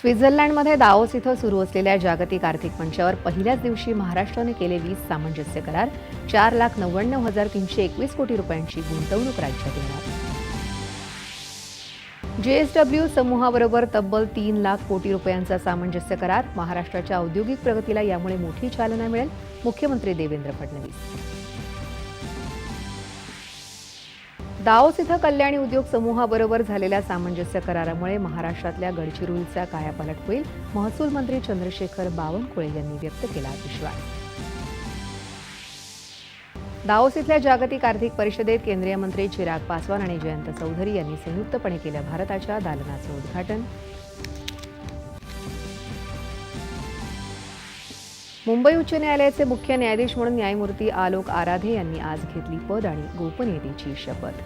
स्वित्झर्लंडमध्ये दाओस इथं सुरू असलेल्या जागतिक आर्थिक मंचावर पहिल्याच दिवशी महाराष्ट्राने केले वीस सामंजस्य करार चार लाख नव्याण्णव हजार तीनशे एकवीस कोटी रुपयांची गुंतवणूक राज्यात येणार. जेएसडब्ल्यू समूहाबरोबर तब्बल तीन लाख कोटी रुपयांचा सामंजस्य करार महाराष्ट्राच्या औद्योगिक प्रगतीला यामुळे मोठी चालना मिळेल मुख्यमंत्री देवेंद्र फडणवीस. दाओस इथं कल्याणी उद्योग समूहाबरोबर झालेल्या सामंजस्य करारामुळे महाराष्ट्रातल्या गडचिरोलीचा कायापालट होईल महसूल मंत्री चंद्रशेखर बावनकुळे यांनी व्यक्त केला विश्वास. दाओस इथल्या जागतिक आर्थिक परिषदेत केंद्रीय मंत्री चिराग पासवान आणि जयंत चौधरी यांनी संयुक्तपणे केलं भारताच्या दालनाचं उद्घाटन. मुंबई उच्च न्यायालयाचे मुख्य न्यायाधीश म्हणून न्यायमूर्ती आलोक आराधे यांनी आज घेतली पद आणि गोपनीयतेची शपथ.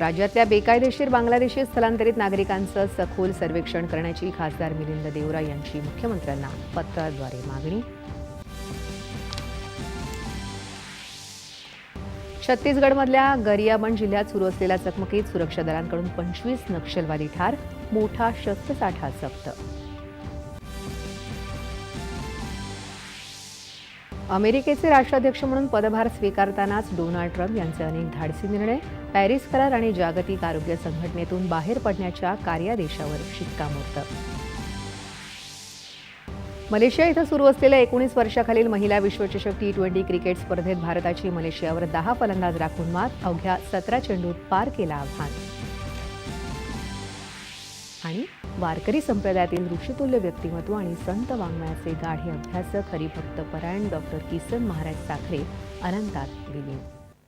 राज्यातल्या बेकायदेशीर बांगलादेशी स्थलांतरित नागरिकांचं सखोल सर्वेक्षण करण्याची खासदार मिलिंद देवरा यांची मुख्यमंत्र्यांना पत्राद्वारे मागणी. छत्तीसगडमधल्या गरियाबंद जिल्ह्यात सुरू असलेल्या चकमकीत सुरक्षा दलांकडून पंचवीस नक्षलवादी ठार मोठा शस्त्रसाठा जप्त. अमेरिकेचे राष्ट्राध्यक्ष म्हणून पदभार स्वीकारतानाच डोनाल्ड ट्रम्प यांचे अनेक धाडसी निर्णय पॅरिस करार आणि जागतिक आरोग्य संघटनेतून बाहेर पडण्याच्या कार्यादेशावर शिक्कामोर्तब. मलेशिया इथं सुरू असलेल्या एकोणीस वर्षाखालील महिला विश्वचषक टी ट्वेंटी क्रिकेट स्पर्धेत भारताची मलेशियावर दहा फलंदाज राखून मात अवघ्या सतरा चेंडूत पार केला आव्हान. आणि वारकरी संप्रदायातील ऋषितुल्य व्यक्तिमत्व आणि संत वाङ्मयाचे गाढे अभ्यासक हरिभक्त परायण डॉक्टर किसन महाराज साखरे अनंतात विलीन